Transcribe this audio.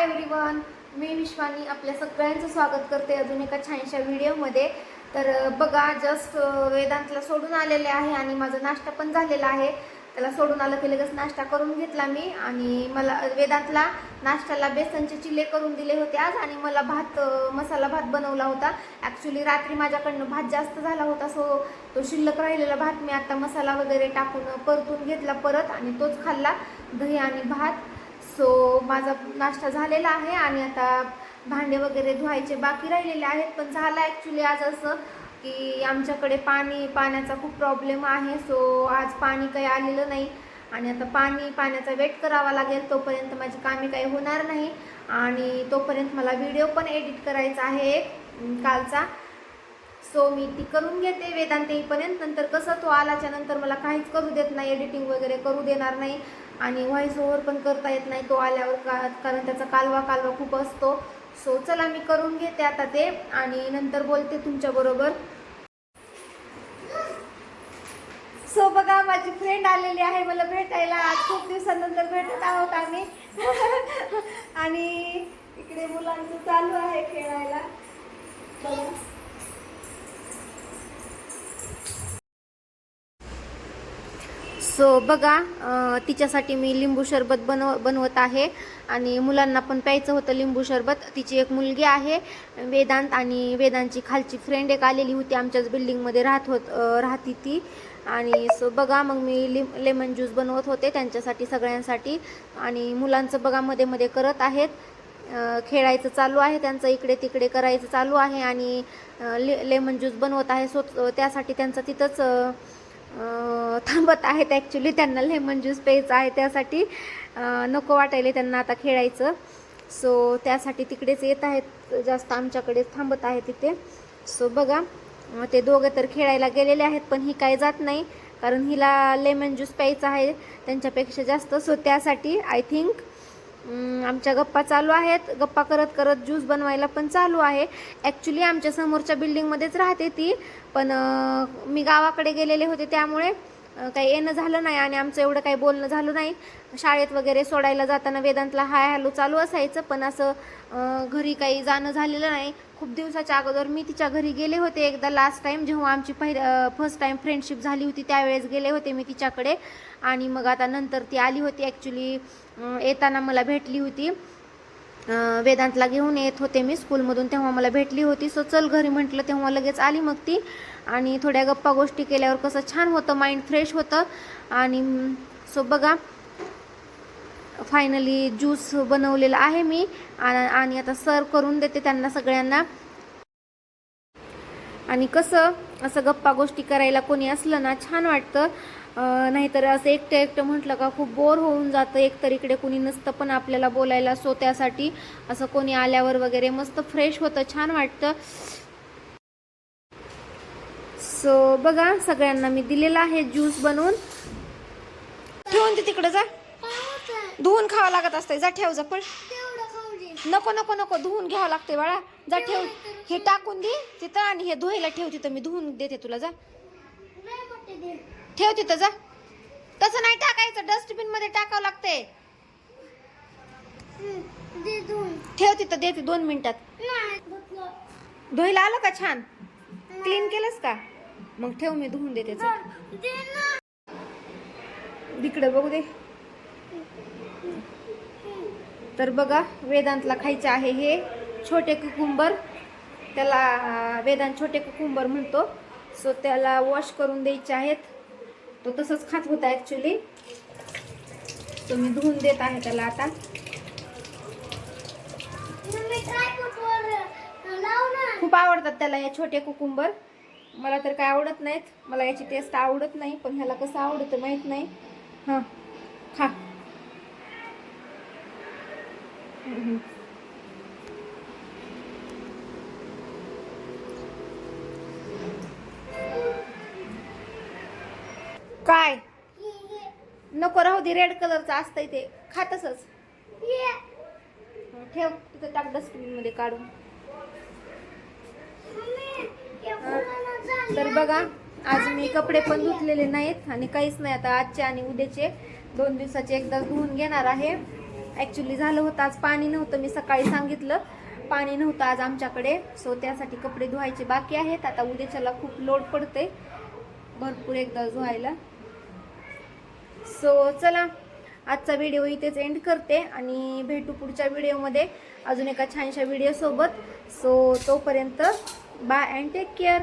विश्वानी आपल्या सगळ्यांचं स्वागत करते अजून एका छानशा व्हिडिओमध्ये. तर बघा जस्ट वेदांतला सोडून आलेले आहे आणि माझा नाश्ता पण झालेला आहे. त्याला सोडून आलं की लगेच नाश्ता करून घेतला मी आणि मला वेदांतला नाश्त्याला बेसनचे चिले करून दिले होते आज आणि मला भात मसाला भात बनवला होता. ॲक्च्युली रात्री माझ्याकडनं भात जास्त झाला होता सो तो शिल्लक राहिलेला भात मी आता मसाला वगैरे टाकून परतून घेतला परत आणि तोच खाल्ला दही आणि भात. सो माझा नाश्ता झालेला आहे आणि आता भांडे वगैरे धुवायचे बाकी राहिलेले आहेत. पण झालं ॲक्च्युली आज असं की आमच्याकडे पाणी पाण्याचा खूप प्रॉब्लेम आहे. सो आज पाणी काही आलेलं नाही. आणि आता पाणी पाण्याचा वेट करावा लागेल. तोपर्यंत माझी कामे काही होणार नाही. आणि तोपर्यंत मला व्हिडिओ पण एडिट करायचा आहे एक कालचा. सो मी ती करून घेते वेदांत येईपर्यंत नंतर कसं तो आल्याच्यानंतर मला काहीच करू देत नाही एडिटिंग वगैरे करू देणार नाही. आणि व्हॉइस ओव्हर पण करता येत नाही तो आल्यावर का कारण त्याचा कालवा कालवा खूप असतो. सो चला मी करून घेते आता ते आणि नंतर बोलते तुमच्याबरोबर सो बघा माझी फ्रेंड आलेली आहे मला भेटायला. आज खूप दिवसानंतर भेटत आहोत आम्ही. आणि इकडे मुलांचं चालू आहे खेळायला. बघा. सो बघा तिच्यासाठी मी लिंबू सरबत बनव बनवत आहे. आणि मुलांना पण प्यायचं होतं लिंबू सरबत तिची एक मुलगी आहे वेदांत. आणि वेदांची खालची फ्रेंड एक आलेली होती. आमच्याच बिल्डिंगमध्ये राहत होत राहती ती. आणि सो बघा मग मी लिम लेमन ज्यूस बनवत होते त्यांच्यासाठी सगळ्यांसाठी. आणि मुलांचं बघा मध्ये मध्ये करत आहेत. खेळायचं चालू आहे त्यांचं. इकडे तिकडे करायचं चालू आहे. आणि ले लेमन ज्यूस बनवत आहे. सो त्यासाठी त्यांचं तिथंच थांबत आहेत ॲक्च्युली त्यांना लेमन ज्यूस प्यायचं आहे. त्यासाठी नको वाटायला त्यांना आता खेळायचं. सो त्यासाठी तिकडेच येत आहेत. जास्त आमच्याकडेच थांबत आहे तिथे सो बघा. ते दोघं तर खेळायला गेलेले आहेत पण ही काय जात नाही. कारण हिला लेमन ज्यूस प्यायचा आहे. त्यांच्यापेक्षा जास्त सो त्यासाठी आय थिंक आमच्या गप्पा चालू आहेत. गप्पा करत करत ज्यूस बनवायला पण चालू आहे. ॲक्च्युली आमच्या समोरच्या बिल्डिंगमध्येच राहते ती. पण मी गावाकडे गेलेले होते त्यामुळे काही येणं झालं नाही आणि आमचं एवढं काही बोलणं झालं नाही. शाळेत वगैरे सोडायला जाताना वेदांतला हाय हॅलो चालू असायचं पण असं घरी काही जाणं झालेलं नाही. खूप दिवसाच्या अगोदर मी तिच्या घरी गेले होते एकदा लास्ट टाईम जेव्हा आमची पहिल्या फर्स्ट टाईम फ्रेंडशिप झाली होती त्यावेळेस गेले होते मी तिच्याकडे. आणि मग आता नंतर ती आली होती ॲक्च्युली येताना मला भेटली होती. वेदांतला घेऊन येत होते मी स्कूलमधून. तेव्हा मला भेटली होती. सो चल घरी म्हटलं तेव्हा लगेच आली मग ती. आणि थोड्या गप्पा गोष्टी केल्यावर कसं छान होतं माइंड फ्रेश होतं. आणि सो बघा फायनली ज्यूस बनवलेला आहे मी. आणि आता सर्व करून देते त्यांना सगळ्यांना. आणि कसं असं गप्पा गोष्टी करायला कोणी असलं ना छान वाटतं. नाहीतर असं एकटं एकटं म्हटलं का खूप बोर होऊन जातं. एकतर इकडे कोणी नसतं पण आपल्याला बोलायला सो त्यासाठी असं कोणी आल्यावर वगैरे मस्त फ्रेश होतं छान वाटतं. सो बघा सगळ्यांना मी दिलेला आहे ज्यूस बनवून. ठेवून ते तिकडे जा. धुवून खावं लागत असतंय. जा ठेव जा पण नको नको नको धुवून घ्यावं लागते बाळा. जा ठेव. हे टाकून दे तिथं आणि हे धुवायला ठेव तिथं. मी धुवून देते तुला जा. ठेव तिथं जा. तसं नाही टाकायचं. डस्टबिनमध्ये टाकावं लागते ठेव तिथं देते दोन मिनिटात. धुवायला आलं का छान? क्लीन केलंस का? मग ठेव मी धुवून देते जा. इकडे बघू दे. तर बघा वेदांतला खायचे आहे हे छोटे कुकुंबर. त्याला वेदांत छोटे कुकुंबर म्हणतो. सो त्याला वॉश करून द्यायचे आहेत. तो तसंच खात होता ॲक्च्युली तो मी धुवून देत आहे त्याला आता. खूप आवडतात त्याला या छोटे कुकुंबर. मला तर काय आवडत नाहीत. मला याची टेस्ट आवडत नाही पण ह्याला कसं आवडतं माहीत नाही. हां खा. काय? नको राहू दे रेड कलरचं असतंय ते. खातसच ठेव तिथं टाक डस्टबिनमध्ये काढून. तर बघा आज मी कपडे पण धुतलेले नाहीत आणि काहीच नाही. आता आजचे आणि उद्याचे दोन दिवसाचे एकदा धुवून घेणार आहे. ॲक्च्युली झालं होतं आज पाणी नव्हतं. मी सकाळी सांगितलं पाणी नव्हतं आज आमच्याकडे. सो त्यासाठी कपडे धुवायचे बाकी आहेत. आता उद्याच्याला खूप लोड पडते भरपूर एकदा धुवायला. सो चला आजचा व्हिडिओ इथेच एंड करते आणि भेटू पुढच्या व्हिडिओमध्ये अजून एका छानशा व्हिडिओसोबत सो तोपर्यंत बाय अँड टेक केअर